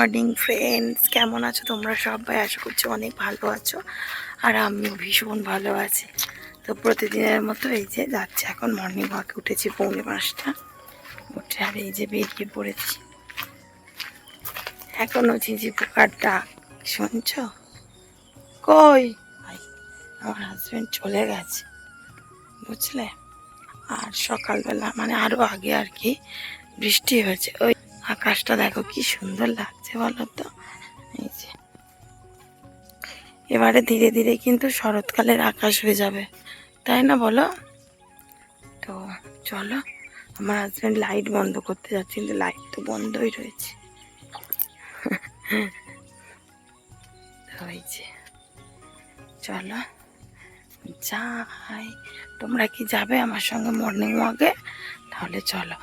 Morning friends, কেমন আছো তোমরা সবাই? আশা করছি অনেক ভালো আছো আর আমিও ভীষণ ভালো আছি। তো প্রতিদিনের মতো এই যে যাচ্ছে, এখন মর্নিং ওয়াকে উঠেছি পৌনে পাঁচটা। উঠে আর এই যে বেরিয়ে পড়েছি। এখনও ঝিঝি পোকার ডাক শুনছ? কই? আমার হাজব্যান্ড চলে গেছে, বুঝলে? আর সকালবেলা মানে আরও আগে আর কি বৃষ্টি হয়েছে। ওই আকাশটা দেখো কি সুন্দর লাগছে বলো তো? এই যে। এবারে ধীরে ধীরে কিন্তু শরৎকালের আকাশ হয়ে যাবে। তাই না বলো? তো চলো, আমার হাজব্যান্ড লাইট বন্ধ করতে যাচ্ছে, কিন্তু লাইট তো বন্ধই রয়েছে। চলো, যাই। তোমরা কি যাবে আমার সঙ্গে মর্নিং ওয়াকে তাহলে চলো।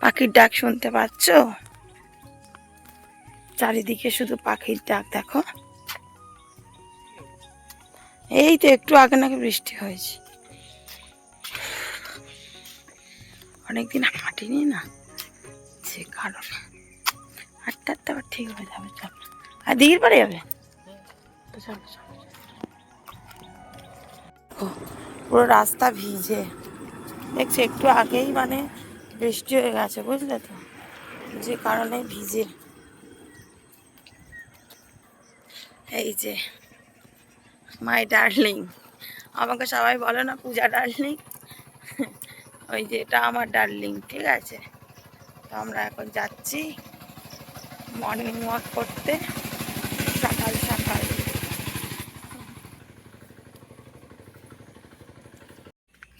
পাখির ডাক শুনতে পাচ্ছ? চারিদিকে শুধু পাখির ডাক, দেখো। এই তো একটু আগে নাকি বৃষ্টি হয়েছে। অনেকদিন হাঁটিনি না, যে কারণে। হাঁটতে হাঁটতে আবার ঠিক হয়ে যাবে, চলো। আর দিঘির পারে যাবে? পুরো রাস্তা ভিজে। দেখছি একটু আগেই মানে বৃষ্টি হয়ে গেছে, বুঝলে তো? যে কারণে ভিজে। এই যে মাই ডার্লিং আমাকে সবাই বলে না পূজা ডার্লিং ওই যে এটা আমার ডার্লিং ঠিক আছে? তো আমরা এখন যাচ্ছি মর্নিং ওয়াক করতে, সকাল সকাল।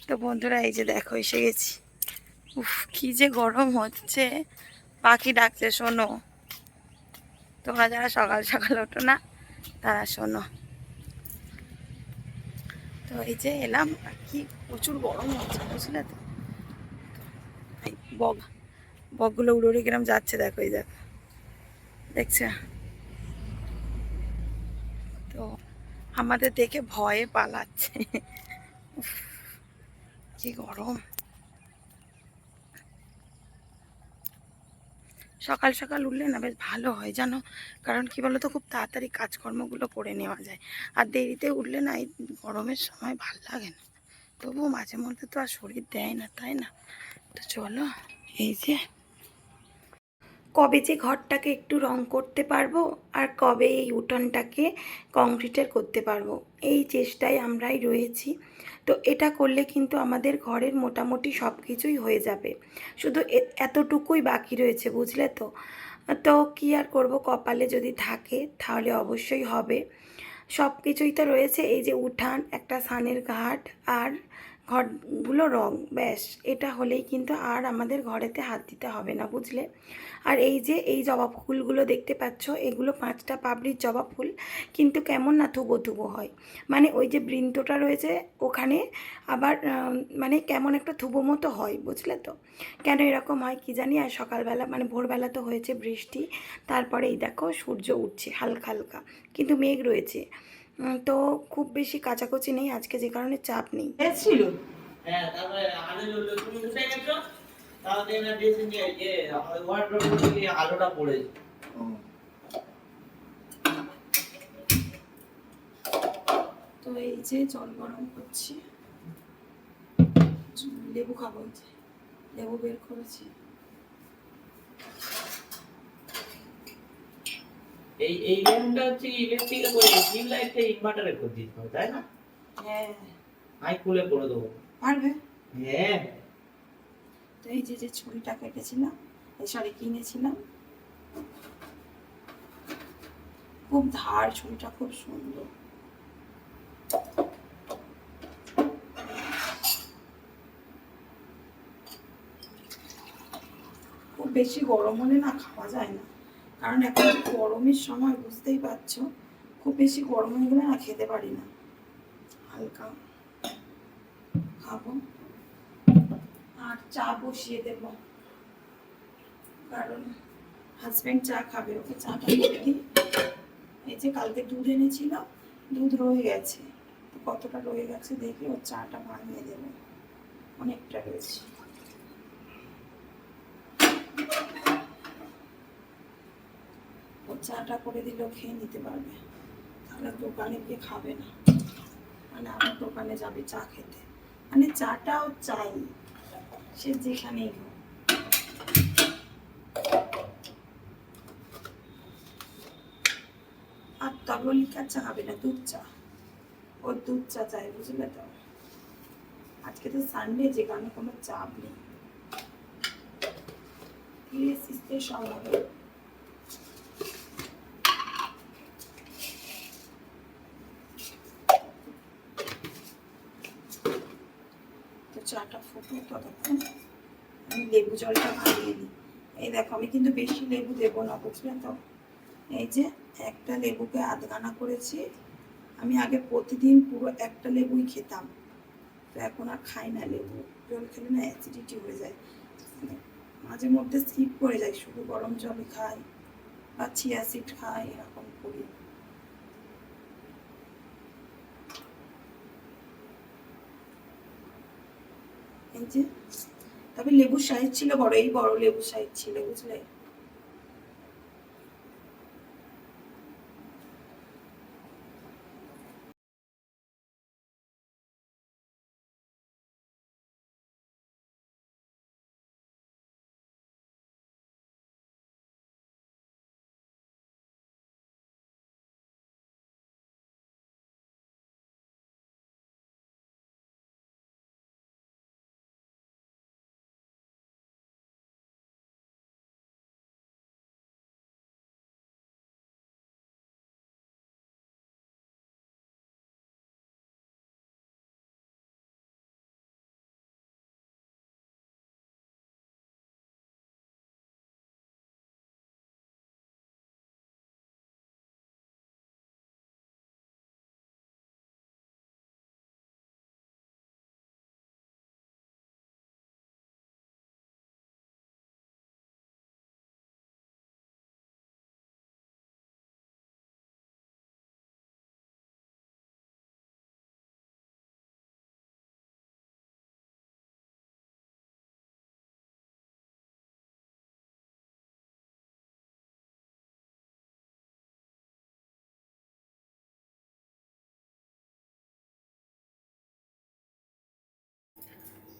তো বন্ধুরা, এই যে দেখো, এসে গেছি। উফ, কি যে গরম হচ্ছে। পাখি ডাকছে, শোনো। তোমরা যারা সকাল সকাল ওঠো না তারা শোনো। তো এই যে এলাম, আর কি প্রচুর গরম হচ্ছে, বুঝলে তো? বগ, বগগুলো উড়ে উড়ে কিরম যাচ্ছে, দেখো এই দেখো। দেখছে? তো আমাদের দেখে ভয়ে পালাচ্ছে। কি গরম। সকাল সকাল উঠলে না বেশ ভালো হয় জানো? কারণ কি বলতো, খুব তাড়াতাড়ি কাজকর্মগুলো করে নেওয়া যায়। আর দেরিতে উঠলে না এই গরমের সময় ভালো লাগে না। তবুও মাঝে মধ্যে তো আর শরীর দেয় না, তাই না? তো চলো, এই যে। কবে যে ঘরটাকে একটু রং করতে পারব আর কবে এই উঠোনটাকে কংক্রিটের করতে পারব, এই চেষ্টায় আমরাই রয়েছি। তো এটা করলে কিন্তু আমাদের ঘরের মোটামুটি সব কিছুই হয়ে যাবে। শুধু এতটুকুই বাকি রয়েছে, বুঝলে তো? তো কী আর করব? কপালে যদি থাকে, তাহলে অবশ্যই হবে। সব কিছুই তো রয়েছে, এই যে উঠান, একটা সানের ঘাট আর ঘরগুলো রং, ব্যাস, এটা হলেই কিন্তু আর আমাদের ঘরেতে হাত দিতে হবে না, বুঝলে? আর এই যে, এই জবা ফুলগুলো দেখতে পাচ্ছ, এগুলো পাঁচটা পাবলিক জবা ফুল, কিন্তু কেমন না থুবো থুবো হয়। মানে ওই যে বৃন্তটা রয়েছে, ওখানে আবার মানে কেমন একটা থুবো মতো হয়, বুঝলে তো? কেন এরকম হয় কি জানি? আর সকালবেলা মানে ভোরবেলা তো হয়েছে বৃষ্টি তারপরে এই দেখো সূর্য উঠছে হালকা হালকা, কিন্তু মেঘ রয়েছে। তো খুব বেশি কাচাকুচি নেই আজকে যে কারণে চাপ নেই। ছিল? হ্যাঁ তারপরে আলোটা তো এই যে জল গরম করছি। লেবু খাব যে। লেবু বের করেছি। এই এই ল্যাম্পটা হচ্ছে ইলেকট্রিকে করে টিউব লাইটটা ইনভার্টারে করে দিতে হবে তাই না? হ্যাঁ। আমি খুলে করে দেবো। পারবে? হ্যাঁ। তো এই যে যে ছুরিটা কেটেছিলাম এই সরি কিনেছিলাম খুব ধার ছুরিটা খুব সুন্দর। খুব বেশি গরম হলে না খাওয়া যায় না। কারণ এখন গরমের সময় বুঝতেই পারছ, খুব বেশি গরম হয়ে গেলে না খেতে পারি না। হালকা খাব। আর চা বসিয়ে দেব। কারণ হাজব্যান্ড চা খাবে, ওকে চাটা করে দিই। এই যে কালকে দুধ এনেছিলাম দুধ রয়ে গেছে। কতটা রয়ে গেছে দেখে ওর চাটা বানিয়ে দেবো। অনেকটা রয়েছে ও চাটা করে দিলেও খেয়ে নিতে পারবে। তাহলে দোকানে গিয়ে খাবে না। মানে আমার দোকানে যাবে চা খেতে। মানে চাটাও চাই। সে যেখানেই হোক। আর তবে লিকার চা খাবে না, দুধ চা। ওর দুধ চা চাই বুঝলে তো? আজকে তো সানডে যে কারণে কোনো চাপ নেই। ধীরে সব হবে তো ফুটুক ততক্ষণ আমি লেবু জলটা ভাবিয়ে দিই এই দেখো, আমি কিন্তু বেশি লেবু দেবো না, বুঝলে তো? এই যে একটা লেবুকে আধগানা করেছি। আমি আগে প্রতিদিন পুরো একটা লেবুই খেতাম। তো এখন আর খাই না লেবু। জল খেলে না অ্যাসিডিটি হয়ে যায়। মাঝে মধ্যে স্কিপ করে যাই, শুধু গরম জল খাই বা চিয়া সিড খাই, এরকম করি। এই যে তবে লেবুর সাইজ ছিল বড় এই বড় লেবুর সাইজ ছিল বুঝলে?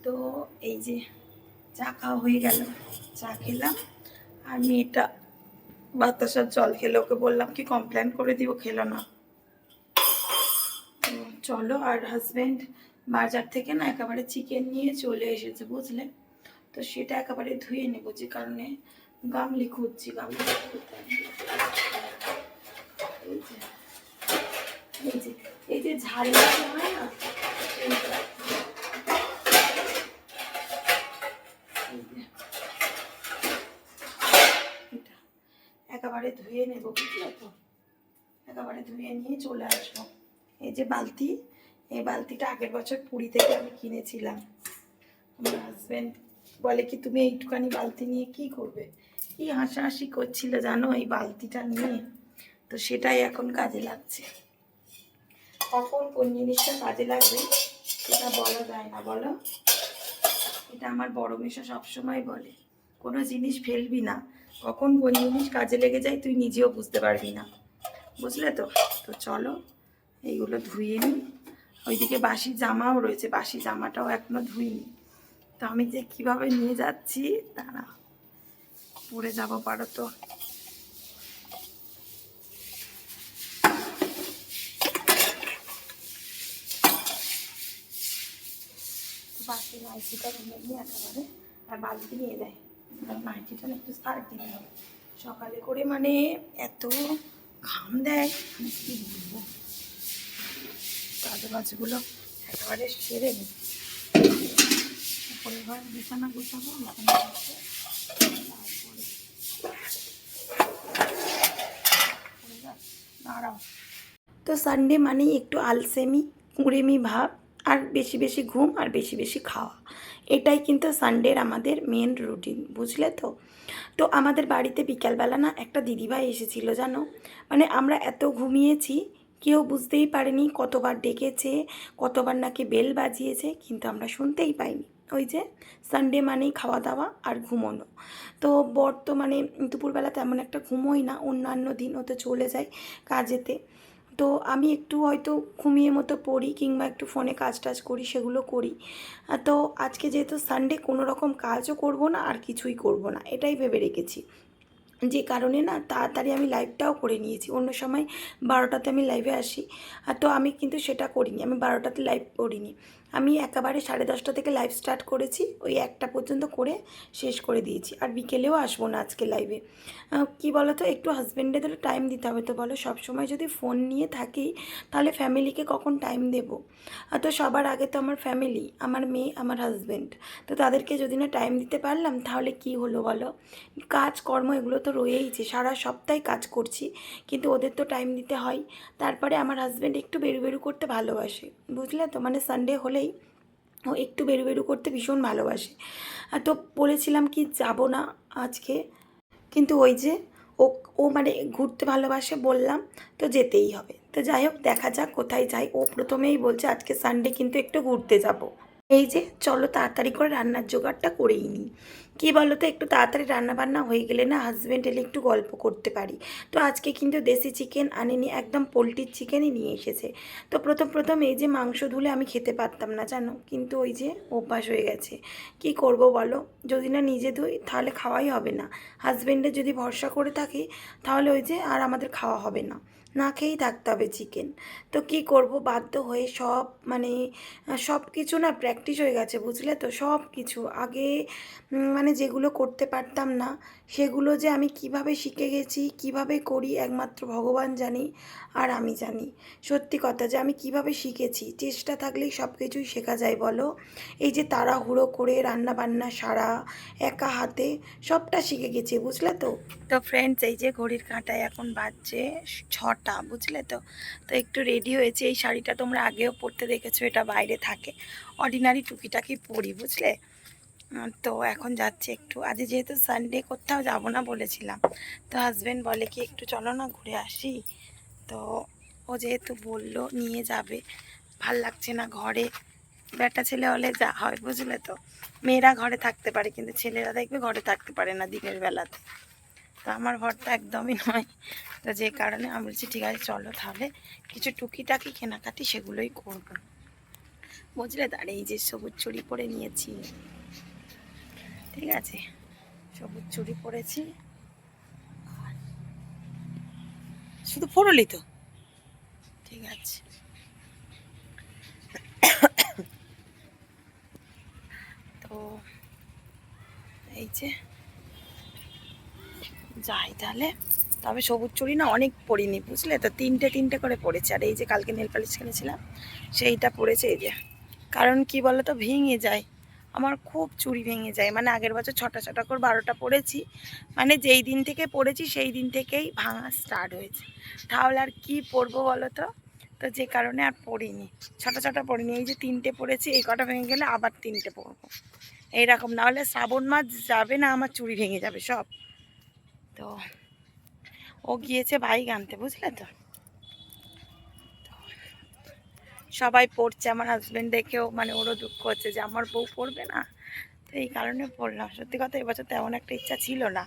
তো এই যে চা খাওয়া হয়ে গেল। চা খেলাম আর মেয়েটা বাতাসার জল খেলে। ওকে বললাম, কি কমপ্লেন করে দিব? খেলো না। চলো, আর হাজব্যান্ড বাজার থেকে না একেবারে চিকেন নিয়ে চলে এসেছে, বুঝলে? তো সেটা একেবারে ধুয়ে নেব যে কারণে গামলি খুঁজছি, গামলি খুঁজতে এই যে এই যে এই যে ঝাল হয় না এইটা। এই যে। এটা একেবারে ধুয়ে নেব, বুঝলে তো? একেবারে ধুয়ে নিয়ে চলে আসব। এই যে বালতি, এই বালতিটা আগের বছর পুরী থেকে আমি কিনেছিলাম। আমার হাজব্যান্ড বলে কি, তুমি এইটুখানি বালতি নিয়ে কি করবে? কি হাসাহাসি করছিল জানো এই বালতিটা নিয়ে? তো সেটাই এখন কাজে লাগছে। কখন কোন জিনিসটা কাজে লাগবে, সেটা বলা যায় না, বলো? এটা আমার বড় মেশো সবসময় বলে। কোনো জিনিস ফেলবি না। কখন কোন জিনিস কাজে লেগে যায় তুই নিজেও বুঝতে পারবি না। বুঝলে তো? তো চলো, এইগুলো ধুয়ে নিই ওইদিকে বাসি জামাও রয়েছে, বাসি জামাটাও এখনও ধুইনি তো আমি যে কীভাবে নিয়ে যাচ্ছি, দাঁড়া পড়ে যাব পারো তো। বাসি নাইটিটা নিয়ে একেবারে, আর বালতি নিয়ে দেয় আর নাইটিটা একটু সার দিতে হবে। সকালে করে মানে এত ঘাম দেয়, আমি কি বলব? কাজ বাজগুলো একেবারে সেরে নিই তারপরে এবার বিছানা গুছাবো। দাঁড়াও। তো সানডে মানে একটু আলসেমি, কুড়েমি ভাব। আর বেশি বেশি ঘুম আর বেশি বেশি খাওয়া। এটাই কিন্তু সানডের আমাদের মেন রুটিন বুঝলে তো? তো আমাদের বাড়িতে বিকালবেলা না একটা দিদিভাই এসেছিল, জানো? মানে আমরা এত ঘুমিয়েছি, কেউ বুঝতেই পারেনি কতবার ডেকেছে, কতবার নাকি বেল বাজিয়েছে, কিন্তু আমরা শুনতেই পাইনি। ওই যে সানডে মানেই খাওয়া দাওয়া আর ঘুমোনো। তো বর্তমানে মানে দুপুরবেলা তেমন একটা ঘুমোই না, অন্যান্য দিন ও তো চলে যায় কাজেতে। তো আমি একটু হয়তো ঘুমিয়ে মতো পড়ি কিংবা একটু ফোনে কাজ টাজ করি, সেগুলো করি। তো আজকে যেহেতু সানডে কোনো রকম কাজও করব না আর কিছুই করব না, এটাই ভেবে রেখেছি। যে কারণে না তাড়াতাড়ি আমি লাইভটাও করে নিয়েছি। অন্য সময় বারোটাতে আমি লাইভে আসি। তো আমি কিন্তু সেটা করিনি, আমি বারোটাতে লাইভ করিনি। আমি একেবারে সাড়ে দশটা থেকে লাইভ স্টার্ট করেছি, ওই একটা পর্যন্ত করে শেষ করে দিয়েছি। আর বিকেলেও আসব না আজকে লাইভে কি বলো তো একটু হাজব্যান্ডেদের টাইম দিতে হবে তো বলো। সব সময় যদি ফোন নিয়ে থাকি, তাহলে ফ্যামিলিকে কখন টাইম দেব? তো সবার আগে তো আমার ফ্যামিলি আমার মেয়ে, আমার হাজব্যান্ড তো তাদেরকে যদি না টাইম দিতে পারলাম, তাহলে কি হলো বলো? কাজ কর্ম এগুলো তো রয়েইছে, সারা সপ্তাহে কাজ করছি, কিন্তু ওদের তো টাইম দিতে হয়। তারপরে আমার হাজব্যান্ড একটু বেরু বেরু করতে ভালোবাসে। বুঝলে তো? মানে সানডে হলেই ও একটু বেরু বেরু করতে ভীষণ ভালোবাসে। তো বলেছিলাম কি যাব না আজকে। কিন্তু ওই যে ও ও মানে ঘুরতে ভালোবাসে বললাম, তো যেতেই হবে। তো যাই হোক, দেখা যাক কোথায় যাই ও প্রথমেই বলছে, আজকে সানডে কিন্তু একটু ঘুরতে যাব। এই যে, চলো তাড়াতাড়ি করে রান্নার জোগাড়টা করেই নিই। কী বলো তো একটু তাড়াতাড়ি রান্না বান্না হয়ে গেলে না হাজব্যান্ড এলে একটু গল্প করতে পারি। তো আজকে কিন্তু দেশি চিকেন আনেনি একদম পোলট্রির চিকেনই নিয়ে এসেছে। তো প্রথম প্রথম এই যে মাংস ধুলে আমি খেতে পারতাম না জানো কিন্তু ওই যে অভ্যাস হয়ে গেছে। কি করব বলো? যদি না নিজে ধুই তাহলে খাওয়াই হবে না। হাজব্যান্ডে যদি ভরসা করে থাকি তাহলে ওই যে আর আমাদের খাওয়া হবে না। না খেয়েই থাকতে হবে চিকেন তো কি করব? বাধ্য হয়ে সব মানে সব কিছু না প্র্যাকটিস হয়ে গেছে বুঝলে তো? সব কিছু আগে উম, মানে যেগুলো করতে পারতাম না, সেগুলো যে আমি কীভাবে শিখে গেছি, কীভাবে করি একমাত্র ভগবান জানি আর আমি জানি। সত্যি কথা যে আমি কীভাবে শিখেছি, চেষ্টা থাকলেই সব কিছুই শেখা যায় বলো। এই যে তাড়াহুড়ো করে রান্না বান্না সারা, একা হাতে সবটা শিখে গেছি, বুঝলে তো? তো ফ্রেন্ডস এই যে ঘড়ির কাঁটায় এখন বাজছে ছটা, বুঝলে তো? তো একটু রেডি হয়েছে, এই শাড়িটা তোমরা আগেও পরতে দেখেছ, এটা বাইরে থাকে। অর্ডিনারি টুকিটাকি পরি, বুঝলে? তো এখন যাচ্ছে একটু। আজ যেহেতু সানডে কোথাও যাব না বলেছিলাম, তো হাজব্যান্ড বলে কি একটু চলো না ঘুরে আসি? তো ও যেহেতু বলল নিয়ে যাবে, ভালো লাগছে না ঘরে। বেটা ছেলে হলে যা হয়, বুঝলে তো? মেয়েরা ঘরে থাকতে পারে, কিন্তু ছেলেরা দেখবে ঘরে থাকতে পারে না দিনের বেলাতে। তো আমার ঘরটা একদমই নয়। তো যে কারণে আমি বলছি, ঠিক আছে, চলো তাহলে। কিছু টুকিটাকি কেনাকাটি সেগুলোই করব। বুঝলে তার এই যে সবুজ চুড়ি পরে নিয়েছি ঠিক আছে। সবুজ চুড়ি পরেছি। শুধু পরলি তো। ঠিক আছে। তো এই যে যাই তাহলে। তবে সবুজ চুড়ি না অনেক পরিনি, বুঝলে? তো তিনটে তিনটে করে পড়েছে আর এই যে কালকে নেল পালিশ কিনেছিলাম, সেইটা পড়েছে এই যে। কারণ কি বলো তো ভেঙে যায়। আমার খুব চুরি ভেঙে যায়। মানে আগের বছর ছটা ছটা করে বারোটা পড়েছি মানে যেই দিন থেকে পড়েছি সেই দিন থেকেই ভাঙা স্টার্ট হয়েছে। তাহলে আর কী পরবো বলো তো? তো যে কারণে আর পড়িনি ছটা ছটা পড়িনি এই যে তিনটে পড়েছি এই কটা ভেঙে গেলে আবার তিনটে পরবো। এইরকম। নাহলে শ্রাবণ মাস যাবে না, আমার চুরি ভেঙে যাবে সব। তো ও গিয়েছে বাইক আনতে, বুঝলে তো? সবাই পড়ছে, আমার হাজব্যান্ড দেখেও মানে ওরও দুঃখ হচ্ছে যে আমার বউ পড়বে না। তো এই কারণে পড়লাম। সত্যি কথা এবছর তেমন একটা ইচ্ছা ছিল না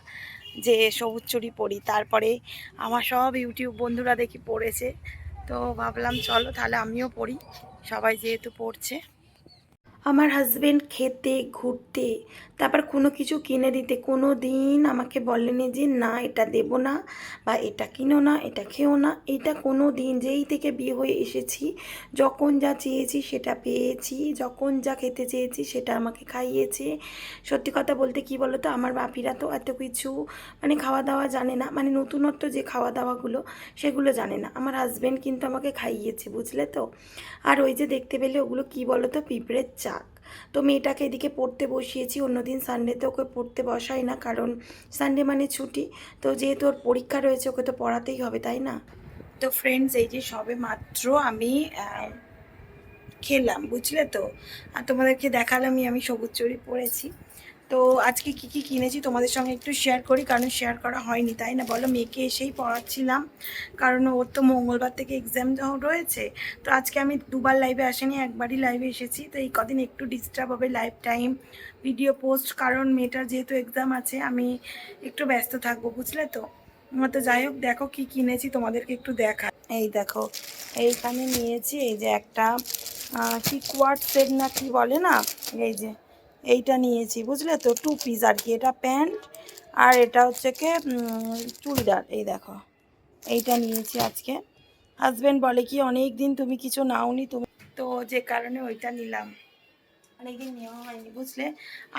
যে সবুজ চুরি পড়ি তারপরে আমার সব ইউটিউব বন্ধুরা দেখি পড়েছে। তো ভাবলাম চলো তাহলে আমিও পড়ি। সবাই যেহেতু পড়ছে। আমার হাজব্যান্ড খেতে, ঘুরতে তারপর কোনো কিছু কিনে দিতে কোনো দিন আমাকে বলেনি যে, না, এটা দেব না বা এটা কিনো না, এটা খেও না। এটা কোনো দিন যেই থেকে বিয়ে হয়ে এসেছি, যখন যা চেয়েছি সেটা পেয়েছি, যখন যা খেতে চেয়েছি সেটা আমাকে খাইয়েছে। সত্যি কথা বলতে কি বলো তো আমার বাপিরা তো এত কিছু মানে খাওয়া দাওয়া জানে না মানে নতুনত্ব যে খাওয়া দাওয়াগুলো সেগুলো জানে না। আমার হাজব্যান্ড কিন্তু আমাকে খাইয়েছে, বুঝলে তো? আর ওই যে দেখতে পেলে ওগুলো কি বলো তো পিঁপড়ের চাক। তো মেয়েটাকে এদিকে পড়তে বসিয়েছি, অন্যদিন সানডেতে ওকে পড়তে বসাই না, কারণ সানডে মানে ছুটি। তো যেহেতু ওর পরীক্ষা রয়েছে, ওকে তো পড়াতেই হবে, তাই না? তো ফ্রেন্ডস এই যে সবে মাত্র আমি খেলাম, বুঝলে তো? আর তোমাদেরকে দেখালামই আমি সবুজ চড়ি পরেছি। তো আজকে কি কি কিনেছি তোমাদের সঙ্গে একটু শেয়ার করি, কারণ শেয়ার করা হয়নি, তাই না? বলো, মেয়েকে এসেই পড়াচ্ছিলাম, কারণ ওর তো মঙ্গলবার থেকে এক্সাম রয়েছে। তো আজকে আমি দুবার লাইভে আসেনি, একবারই লাইভে এসেছি। তো এই কদিন একটু ডিস্টার্ব হবে লাইভ টাইম ভিডিও পোস্ট কারণ মেয়েটার যেহেতু এক্সাম আছে, আমি একটু ব্যস্ত থাকব, বুঝলে তো? আমার তো যাই হোক, দেখো কি কিনেছি, তোমাদেরকে একটু দেখা এই দেখো, এইখানে নিয়েছি, এই যে একটা কি কোয়ার্ট সেট না কি বলে না? এই যে এইটা নিয়েছি, বুঝলে তো? টু পিস আর কি, এটা প্যান্ট আর এটা হচ্ছে কি চুড়িদার। এই দেখো, এইটা নিয়েছি আজকে। হাজব্যান্ড বলে কি অনেক দিন তুমি কিছু নাওনি, তুমি তো যে কারণে ওইটা নিলাম। অনেকদিন নেওয়া হয়নি, বুঝলে?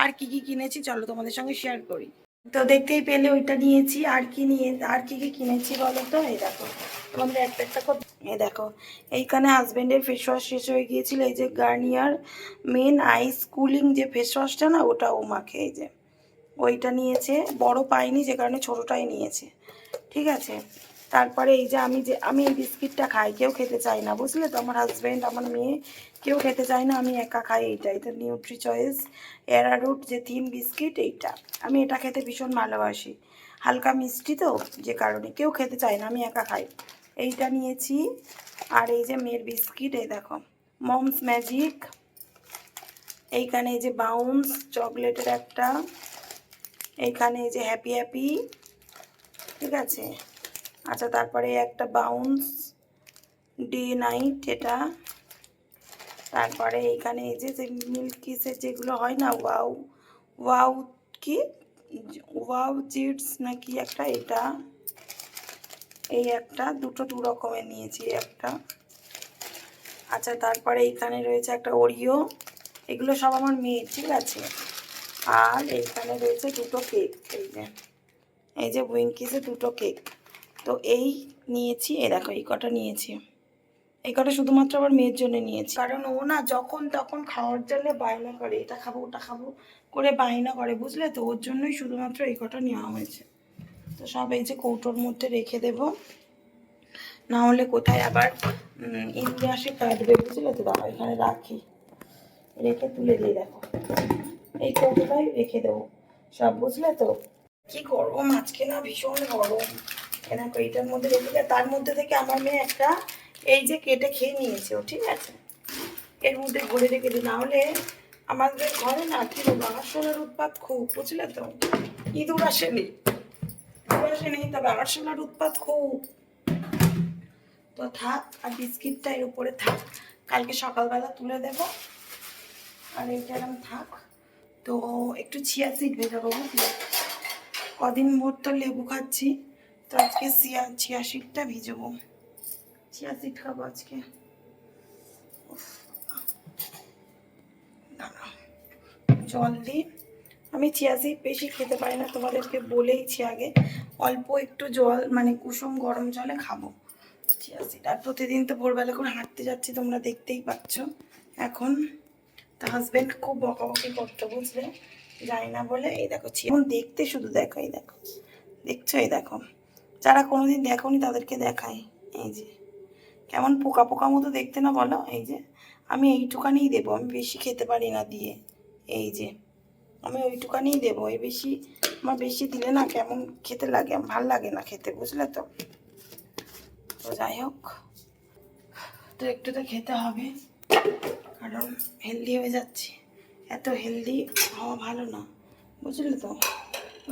আর কি কি কিনেছি, চলো তোমাদের সঙ্গে শেয়ার করি। তো দেখতেই পেলে ওইটা নিয়েছি, আর কি নিয়ে, আর কি কি কিনেছি বলো তো? এই দেখো, তোমাদের একটা একটা এই দেখো, এইখানে হাজব্যান্ডের ফেস ওয়াশ শেষ হয়ে গিয়েছিল, এই যে গার্নিয়ার মেন আইস কুলিং যে ফেস ওয়াশটা না, ওটা ও মাখে, এই যে। ওইটা নিয়েছে, বড় পাইনি, যে কারণে ছোটোটাই নিয়েছে, ঠিক আছে? তারপরে এই যে আমি যে, আমি এই বিস্কিটটা খাই, কেউ খেতে চাই না, বুঝলে তো? আমার হাজব্যান্ড আমার মেয়ে, কেউ খেতে চায় না, আমি একা খাই এইটা এটা নিউট্রি চয়েস এরারুট যে থিম বিস্কিট এইটা। আমি এটা খেতে ভীষণ ভালোবাসি। হালকা মিষ্টি তো, যে কারণে, কেউ খেতে চায় না, আমি একা খাই। এইটা নিয়েছি। আর এই যে মেয়ের বিস্কিট, এই দেখো, মমস ম্যাজিক। এইখানে এই যে বাউন্স, চকলেটের একটা। এইখানে এই যে হ্যাপি হ্যাপি, ঠিক আছে? আচ্ছা তারপরে একটা বাউন্স, ডে নাইট এটা। তারপরে এইখানে এই যে যে মিল্ক কিসের যেগুলো হয় না, ওয়াও ওয়াউ কি, ওয়াও চিটস নাকি একটা, এটা। এই একটা দুটো দু রকমের নিয়েছি একটা আচ্ছা তারপরে এইখানে রয়েছে একটা ওরিও এগুলো সব আমার মেয়ের, ঠিক আছে? আর এইখানে রয়েছে দুটো কেক এই যে। এই যে উইঙ্কিসে দুটো কেক তো এই নিয়েছি এ দেখো, এই কটা নিয়েছি। এই কটা শুধুমাত্র আমার মেয়ের জন্য নিয়েছি। কারণ ও না যখন তখন খাওয়ার জন্য বায়না করে, এটা খাব, ওটা খাব, করে বায়না করে, বুঝলে তো? ওর জন্যই শুধুমাত্র এই কটা নেওয়া হয়েছে। তো সব এই যে কৌটোর মধ্যে রেখে দেব। না হলে কোথায় আবার উম, ইন্দ্রে আসে কাটবে বুঝলে তো? দাঁড়া এখানে রাখি। রেখে তুলে দিয়ে দেখো। এই কৌটোটাই রেখে দেবো। সব বুঝলে তো? কি গরম আজকে না ভীষণ গরম। দেখো এইটার মধ্যে রেখে দেয় তার মধ্যে থেকে আমার মেয়ে একটা এই যে কেটে খেয়ে নিয়েছে ও ঠিক আছে? এর মধ্যে ভরে রেখে দিই। নাহলে আমাদের ঘরে না কি আগারশোলার উৎপাত খুব বুঝলে তো? ইঁদুর আসেনি। তবে আগারশোলার উৎপাত খুব। তো থাক, আর বিস্কিটটা এর উপরে থাক। কালকে সকালবেলা তুলে দেব। আর এইটা থাক। তো একটু চিয়া সিড ভেজাবো বুঝলে? কদিন ভোর তো লেবু খাচ্ছি, তো আজকে চিয়া চিয়া সিডটা ভিজাবো। চিয়া সিড খাব আজকে। জল দিই। আমি চিয়া সিড বেশি খেতে পারি না, তোমাদেরকে বলেইছি আগে। অল্প একটু জল মানে কুসুম গরম জলে খাব। আর প্রতিদিন তো ভোরবেলা করে হাঁটতে যাচ্ছি, তোমরা দেখতেই পাচ্ছ। এখন তা হাজবেন্ড খুব বকাবকি করতো, বুঝলে? যাই না বলে, এই দেখো এখন দেখতে শুধু দেখো, এই দেখো। দেখছ, এই দেখো। যারা কোনোদিন দেখোনি তাদেরকে দেখাই। এই যে, কেমন পোকা পোকা মতো দেখতে না বলো? এই যে, আমি এইটুকানিই দেবো, আমি বেশি খেতে পারি না দিয়ে। এই যে, আমি ওইটুকানিই দেবো, এই বেশি আমার বেশি দিলে না কেমন খেতে লাগে, ভালো লাগে না খেতে, বুঝলে তো? তো যাই হোক, তো একটু তো খেতে হবে, কারণ হেলদি হয়ে যাচ্ছি। এত হেলদি হওয়া ভালো না, বুঝলে তো?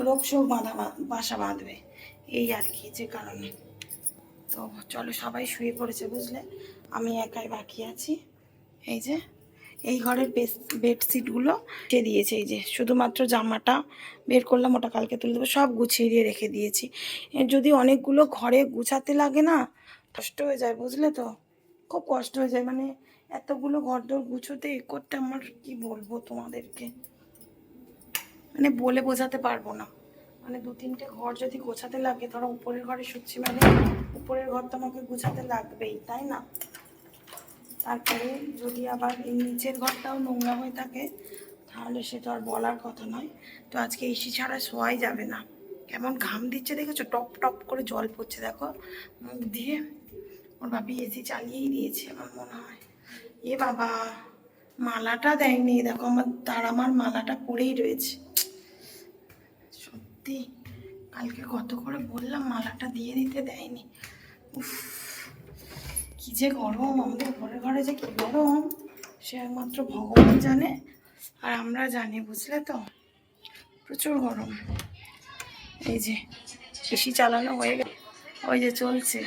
রোগ শোক বাঁধা বাসা বাঁধবে, এই আর কি যে কারণে। তো চলো সবাই শুয়ে পড়েছে, বুঝলে? আমি একাই বাকি আছি, এই যে এই ঘরের বেডশিটগুলো গুছিয়ে দিয়েছে। এই যে শুধুমাত্র জামাটা বের করলাম, ওটা কালকে তুলে দেবো, সব গুছিয়ে দিয়ে রেখে দিয়েছি। যদি অনেকগুলো ঘরে গুছাতে লাগে না, কষ্ট হয়ে যায়, বুঝলে তো? খুব কষ্ট হয়ে যায়। মানে এতগুলো ঘর দর গুছোতে এ করতে আমার কি বলব তোমাদেরকে? মানে বলে বোঝাতে পারব না। মানে দু তিনটে ঘর যদি গোছাতে লাগে, ধরো উপরের ঘরে শুচ্ছি মানে উপরের ঘর তো আমাকে গোছাতে লাগবেই, তাই না? তারপরে যদি আবার এই নিচের ঘরটাও নোংরা হয়ে থাকে, তাহলে সেটা আর বলার কথা নয়। তো আজকে এসি ছাড়া শোয়াই যাবে না। কেমন ঘাম দিচ্ছে দেখেছ? টপ টপ করে জল পড়ছে, দেখো। মুখ দিয়ে। ওর বাপি এসি চালিয়েই দিয়েছে, আমার মনে হয়। এ বাবা, মালাটা দেয়নি। দেখো, আমার তার আমার মালাটা পরেই রয়েছে। সত্যি, কালকে কত করে বললাম মালাটা দিয়ে দিতে দেয়নি। উফ। কি যে গরম, আমাদের ঘরে ঘরে যে কি গরম, সে একমাত্র ভগবান জানে, আর আমরা জানি, বুঝলে তো? প্রচুর গরম। এই যে এসি চালানো হয়ে গেছে। ওই যে চলছে।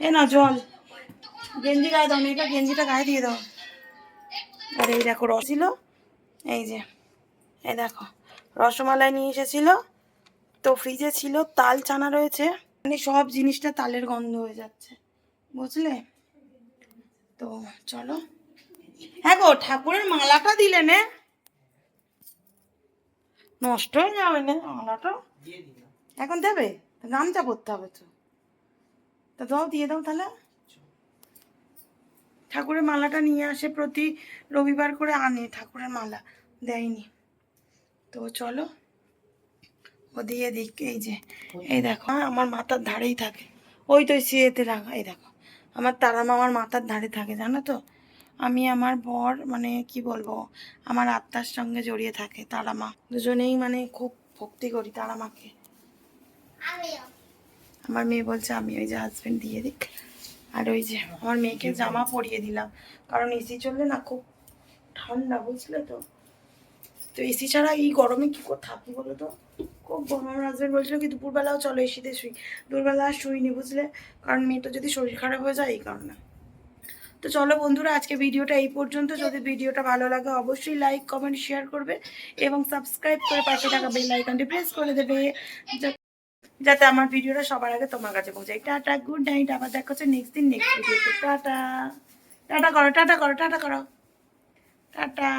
এ না, জল। গেঞ্জি গায়ে দাও মেয়েটা গেঞ্জিটা গায়ে দিয়ে দাও। আর এই দেখো, রস ছিল। এই যে, এই দেখো, রসমালাই নিয়ে এসেছিল। তো ফ্রিজে ছিল, তাল চানা রয়েছে। মানে সব জিনিসটা তালের গন্ধ হয়ে যাচ্ছে। বুঝলে? তো চলো। হ্যাঁ গো ঠাকুরের মালাটা দিলে নে। নষ্ট হয়ে যাবে না মালাটা। এখন দেবে? তা গামছা পরতে হবে তো। তা দাও দিয়ে দাও তাহলে। ঠাকুরের মালাটা নিয়ে আসে প্রতি রবিবার করে আনে ঠাকুরের মালা দেয়নি। তো চলো। ও দিয়ে দিক এই যে এই দেখো। হ্যাঁ, আমার মাথার ধারেই থাকে। ওই তো সিয়েতে রাখা এই দেখো। আমার তারা মামার মাথার ধারে থাকে জানো তো? আমি আমার বর মানে কি বলব আমার আত্মার সঙ্গে জড়িয়ে থাকে তারা মা। দুজনেই মানে খুব ভক্তি করি তারা মাকে। আমার মেয়ে বলছে আমি ওই যে হাজবেন্ড দিয়ে দিক। আর ওই যে আমার মেয়েকে জামা পরিয়ে দিলাম। কারণ এসি চললে না খুব ঠান্ডা বুঝলে তো? তো এসি ছাড়া এই গরমে কি করে থাকি বলো তো? খুব গরম আমার হাজবেন্ড বলছিল কি, দুপুরবেলাও চলো এসিতে শুই দুপুরবেলা শুইনি বুঝলে? কারণ মেয়েটা যদি শরীর খারাপ হয়ে যায় এই কারণে। তো চলো বন্ধুরা, আজকে ভিডিওটা এই পর্যন্ত। যদি ভিডিওটা ভালো লাগে অবশ্যই লাইক কমেন্ট শেয়ার করবে এবং সাবস্ক্রাইব করে পাশে থাকা বেল আইকনটি প্রেস করে দেবে। যাতে আমার ভিডিওটা সবার আগে তোমার কাছে পৌঁছায় টাটা গুড নাইট আবার দেখা হচ্ছে নেক্সট দিন নেক্সট ভিডিওতে টাটা। টাটা করো টাটা করো টাটা করো। টাটা।